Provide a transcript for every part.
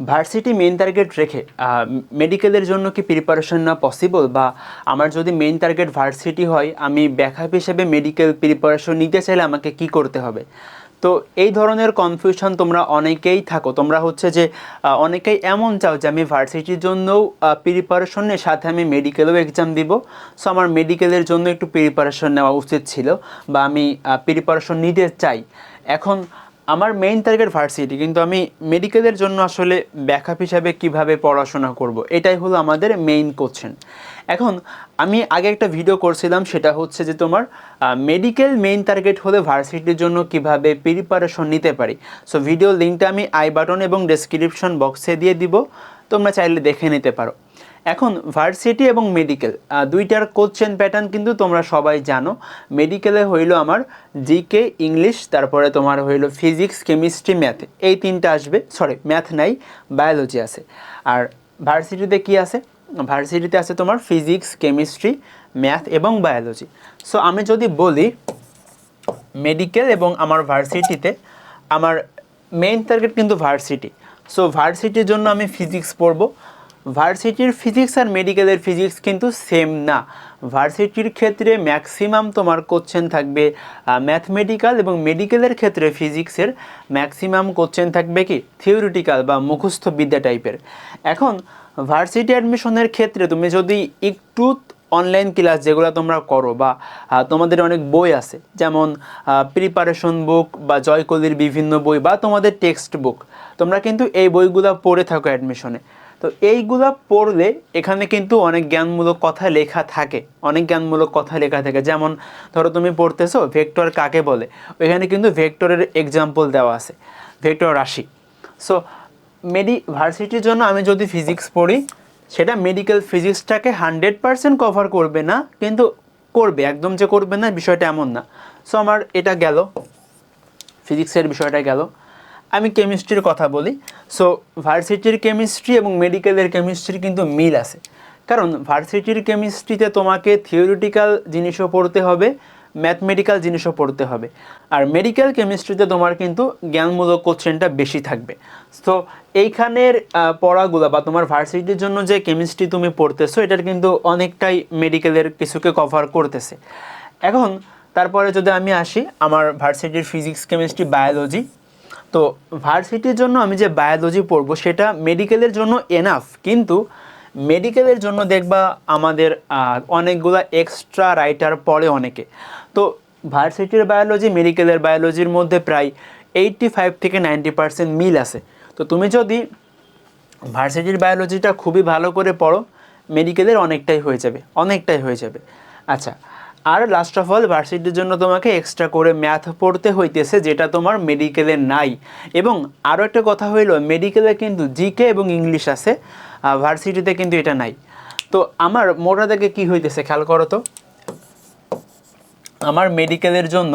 Varsity main target রেখে মেডিকেলের জন্য কি প্রিপারেশন না পসিবল বা আমার যদি মেন টার্গেট ভার্সিটি হয়, আমি ব্যাকআপ হিসেবে মেডিকেল প্রিপারেশন নিতে চাইলে আমাকে কি করতে হবে? তো এই ধরনের কনফিউশন তোমরা অনেকেই থাকো। তোমরা হচ্ছে যে অনেকেই এমন চাও যে আমি ভার্সিটির জন্যও প্রিপারেশনের সাথে আমি মেডিকেলও এক্সাম দিব। সো আমার মেডিকেলের জন্য একটু প্রিপারেশন নেওয়া উচিত ছিল বা আমি প্রিপারেশন নিতে চাই। এখন আমার মেইন টার্গেট ভার্সিটি কিন্তু আমি মেডিকেলের জন্য আসলে ব্যাকআপ হিসাবে কীভাবে পড়াশোনা করব, এটাই হলো আমাদের মেইন কোশ্চেন এখন আমি আগে একটা ভিডিও করছিলাম, সেটা হচ্ছে যে তোমার মেডিকেল মেইন টার্গেট হলে ভার্সিটির জন্য কীভাবে প্রিপারেশন নিতে পারি। সো ভিডিও লিঙ্কটা আমি আই বাটন এবং ডেসক্রিপশন বক্সে দিয়ে দিব, তোমরা চাইলে দেখে নিতে পারো। এখন ভার্সিটি এবং মেডিকেল দুইটার কোশ্চেন প্যাটার্ন কিন্তু তোমরা সবাই জানো। মেডিকেলে হইল আমার জিকে ইংলিশ তারপরে তোমার হইল ফিজিক্স কেমিস্ট্রি ম্যাথ এই তিনটা আসবে। সরি ম্যাথ নাই বায়োলজি আছে। আর ভার্সিটিতে কি আছে? ভার্সিটিতে আছে তোমার ফিজিক্স কেমিস্ট্রি ম্যাথ এবং বায়োলজি সো আমি যদি বলি মেডিকেল এবং আমার ভার্সিটিতে আমার মেইন টার্গেট কিন্তু ভার্সিটি সো ভার্সিটির জন্য আমি ফিজিক্স পড়ব। ভার্সিটির ফিজিক্স আর মেডিকেলের ফিজিক্স কিন্তু সেম না। ভার্সিটির ক্ষেত্রে ম্যাক্সিমাম তোমার কোশ্চেন থাকবে ম্যাথমেটিক্যাল এবং মেডিকেলের ক্ষেত্রে ফিজিক্সের ম্যাক্সিমাম কোশ্চেন থাকবে কি? থিওরিটিক্যাল বা মুখস্থ বিদ্যা টাইপের এখন ভার্সিটি অ্যাডমিশনের ক্ষেত্রে তুমি যদি একটু অনলাইন ক্লাস যেগুলো তোমরা করো বা তোমাদের অনেক বই আছে, যেমন প্রিপারেশন বুক বা জয়কলির বিভিন্ন বই বা তোমাদের টেক্সট বুক তোমরা কিন্তু এই বইগুলো পড়ে থাকো অ্যাডমিশনে তো এইগুলা পড়লে এখানে কিন্তু অনেক জ্ঞানমূলক কথা লেখা থাকে। অনেক জ্ঞানমূলক কথা লেখা থাকে। যেমন ধরো তুমি পড়তেছো ভেক্টর কাকে বলে? ওইখানে কিন্তু ভেক্টরের এক্সাম্পল দেওয়া আছে। ভেক্টর রাশি। সো মেডি ভার্সিটির জন্য আমি যদি ফিজিক্স পড়ি, সেটা মেডিকেল ফিজিক্সটাকে হান্ড্রেড পারসেন্ট কভার করবে না, কিন্তু করবে। একদম যে করবে না, বিষয়টা এমন না। সো আমার এটা গেল। ফিজিক্সের বিষয়টা গেল। আমি কেমিস্ট্রির কথা বলি সো ভার্সিটির কেমিস্ট্রি এবং মেডিকেলের কেমিস্ট্রি কিন্তু মিল আছে। কারণ ভার্সিটির কেমিস্ট্রিতে তোমাকে থিওরিটিক্যাল জিনিসও পড়তে হবে ম্যাথমেটিক্যাল জিনিসও পড়তে হবে। আর মেডিকেল কেমিস্ট্রিতে তোমার কিন্তু জ্ঞানমূলক কোশ্চেনটা বেশি থাকবে। তো এইখানের পড়াগুলো বা তোমার ভার্সিটির জন্য যে কেমিস্ট্রি তুমি পড়তেছো, এটার কিন্তু অনেকটাই মেডিকেলের কিছুকে কভার করতেছে। এখন, তারপরে যদি আমি আসি, আমার ভার্সিটির ফিজিক্স কেমিস্ট্রি বায়োলজি তো ভার্সিটির জন্য আমি যে বায়োলজি পড়ব সেটা মেডিকেলের জন্য এনাফ কিন্তু মেডিকেলের জন্য দেখবা আমাদের অনেকগুলা এক্সট্রা রাইটার পড়ে অনেকে। তো ভার্সিটির বায়োলজি, মেডিকেলের বায়োলজির মধ্যে প্রায় এইটটি ফাইভ থেকে নাইনটি পার্সেন্ট মিল আছে। তো তুমি যদি ভার্সিটির বায়োলজিটা খুবই ভালো করে পড়ো, মেডিকেলের অনেকটাই হয়ে যাবে, অনেকটাই হয়ে যাবে। আচ্ছা আর লাস্ট অফ অল ভার্সিটির জন্য তোমাকে এক্সট্রা করে ম্যাথ পড়তে হইতেছে, যেটা তোমার মেডিকেলে নাই। এবং আরও একটা কথা হইল মেডিকেলে কিন্তু জিকে এবং ইংলিশ আছে ভার্সিটিতে কিন্তু এটা নাই। তো আমার, মোটা থেকে কী হইতেছে খেয়াল করো তো? আমার মেডিকেলের জন্য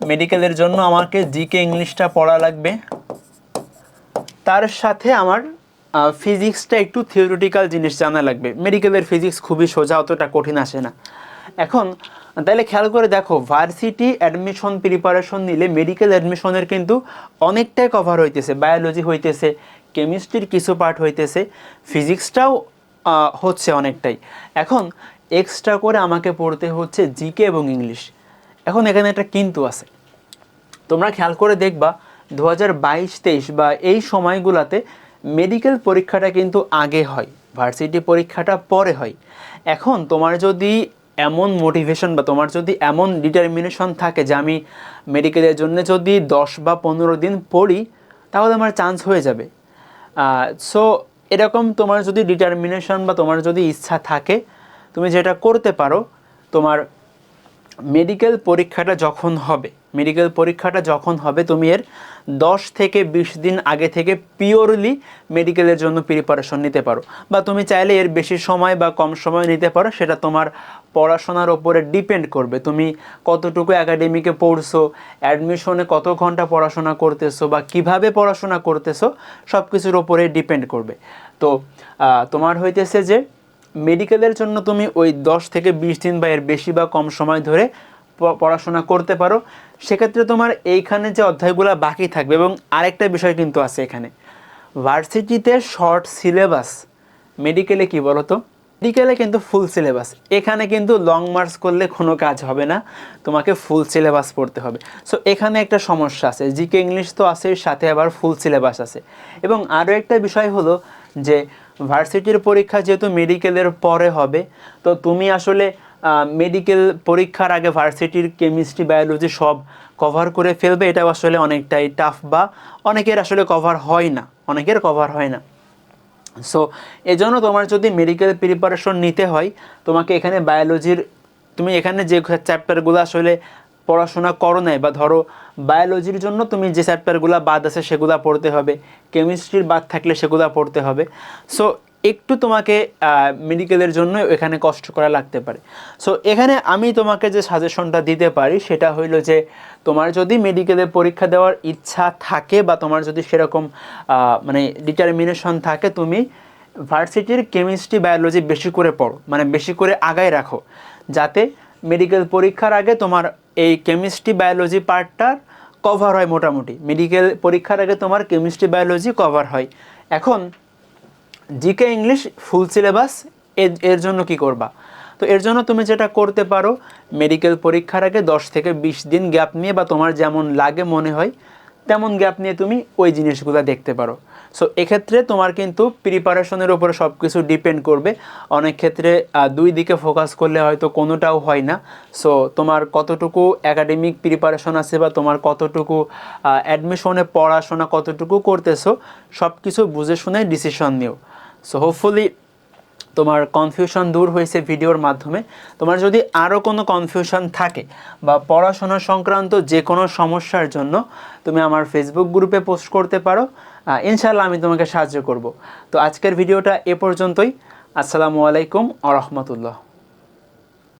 মেডিকেলের জন্য আমাকে জিকে ইংলিশটা পড়া লাগবে। তার সাথে আমার ফিজিক্সটা একটু থিওরিটিক্যাল জিনিস জানা লাগবে। মেডিকেলের ফিজিক্স খুবই সোজা, অতটা কঠিন আসে না। এখন, তাহলে খেয়াল করে দেখো ভার্সিটি অ্যাডমিশন প্রিপারেশন নিলে মেডিকেল অ্যাডমিশনের কিন্তু অনেকটাই কভার হইতেছে বায়োলজি হইতেছে কেমিস্ট্রির কিছু পার্ট হইতেছে ফিজিক্সটাও হচ্ছে অনেকটাই। এখন এক্সট্রা করে আমাকে পড়তে হচ্ছে জিকে এবং ইংলিশ এখন এখানে একটা কিন্তু আছে। তোমরা খেয়াল করে দেখবা দু হাজার বাইশ তেইশ বা এই সময়গুলোতে মেডিকেল পরীক্ষাটা কিন্তু আগে হয় ভার্সিটি পরীক্ষাটা পরে হয়। এখন তোমার যদি এমন মোটিভেশন বা তোমার যদি এমন ডিটারমিনেশন থাকে যে আমি মেডিকেলের জন্য যদি দশ বা পনেরো দিন পড়ি, তাহলে আমার চান্স হয়ে যাবে। সো এরকম তোমার যদি ডিটারমিনেশন বা তোমার যদি ইচ্ছা থাকে, তুমি যেটা করতে পারো, তোমার মেডিকেল পরীক্ষাটা যখন হবে মেডিকেল পরীক্ষাটা যখন হবে, তুমি এর দশ থেকে বিশ দিন আগে থেকে পিওরলি মেডিকেলের জন্য প্রিপারেশন নিতে পারো। বা তুমি চাইলে এর বেশি সময় বা কম সময় নিতে পারো, সেটা তোমার পড়াশোনার ওপরে ডিপেন্ড করবে। তুমি কতটুকু একাডেমিকে পড়ছো অ্যাডমিশনে কত ঘণ্টা পড়াশোনা করতেছো, বা কীভাবে পড়াশোনা করতেছো সব কিছুর ওপরে ডিপেন্ড করবে। তো তোমার হইতেছে যে মেডিকেলের জন্য তুমি ওই দশ থেকে বিশ দিন বা এর বেশি বা কম সময় ধরে পড়াশোনা করতে পারো। সেক্ষেত্রে তোমার এইখানে যে অধ্যায়গুলো বাকি থাকবে এবং আরেকটা বিষয় কিন্তু আছে এখানে। ভার্সিটিতে শর্ট সিলেবাস মেডিকেলে কি বলো তো মেডিকেলে কিন্তু ফুল সিলেবাস। এখানে কিন্তু লং মার্চ করলে কোনো কাজ হবে না, তোমাকে ফুল সিলেবাস পড়তে হবে। সো এখানে একটা সমস্যা আছে। জিকে ইংলিশ তো আছে সাথে আবার ফুল সিলেবাস আছে। এবং আরও একটা বিষয় হলো যে ভার্সিটির পরীক্ষা যেহেতু মেডিকেলের পরে হবে, তো তুমি আসলে মেডিকেল পরীক্ষার আগে ভার্সিটির কেমিস্ট্রি, বায়োলজি সব কভার করে ফেলবে এটা আসলে অনেকটাই টাফ বা অনেকের আসলে কভার হয় না, অনেকের কভার হয় না। সো এজন্য তোমার যদি মেডিকেল প্রিপারেশন নিতে হয়, তোমাকে এখানে বায়োলজির, তুমি এখানে যে চ্যাপ্টারগুলো আসলে পড়াশোনা করো নাই বা ধরো বায়োলজির জন্য তুমি যে চ্যাপ্টারগুলো বাদ আছে সেগুলো পড়তে হবে কেমিস্ট্রির বাদ থাকলে সেগুলো পড়তে হবে। সো একটু তোমাকে মেডিকেলের জন্য এখানে কষ্ট করা লাগতে পারে। সো এখানে আমি তোমাকে যে সাজেশনটা দিতে পারি সেটা হইল যে, তোমার যদি মেডিকেলে পরীক্ষা দেওয়ার ইচ্ছা থাকে বা তোমার যদি সেরকম মানে ডিটারমিনেশন থাকে, তুমি ভার্সিটির কেমিস্ট্রি বায়োলজি বেশি করে পড়ো মানে বেশি করে আগায় রাখো। যাতে মেডিকেল পরীক্ষার আগে তোমার এই কেমিস্ট্রি বায়োলজি পার্টটার কভার হয় মোটামুটি। মেডিকেল পরীক্ষার আগে তোমার কেমিস্ট্রি বায়োলজি কভার হয়। এখন জিকে ইংলিশ ফুল সিলেবাস এর জন্য কি করবা? তো এর জন্য তুমি যেটা করতে পারো মেডিকেল পরীক্ষার আগে দশ থেকে বিশ দিন গ্যাপ নিয়ে বা তোমার যেমন লাগে মনে হয় তেমন গ্যাপ নিয়ে তুমি ওই জিনিসগুলো দেখতে পারো। সো এক্ষেত্রে তোমার কিন্তু প্রিপারেশনের উপরে সব কিছু ডিপেন্ড করবে। অনেক ক্ষেত্রে দুই দিকে ফোকাস করলে হয়তো কোনোটাও হয় না। সো তোমার কতটুকু একাডেমিক প্রিপারেশন আছে বা তোমার কতটুকু অ্যাডমিশনে পড়াশোনা কতটুকু করতেছো সব কিছু বুঝে শুনে ডিসিশন নিও। সো হোপফুলি তোমার কনফিউশন দূর হয়েছে ভিডিওর মাধ্যমে, তোমার যদি আরও কোনো কনফিউশন থাকে বা পড়াশোনা সংক্রান্ত যে কোনো সমস্যার জন্য তুমি আমার ফেসবুক গ্রুপে পোস্ট করতে পারো। ইনশাল্লাহ আমি তোমাকে সাহায্য করব। তো আজকের ভিডিওটা এ পর্যন্তই। আসসালামু আলাইকুম আ রহমতুল্লাহ।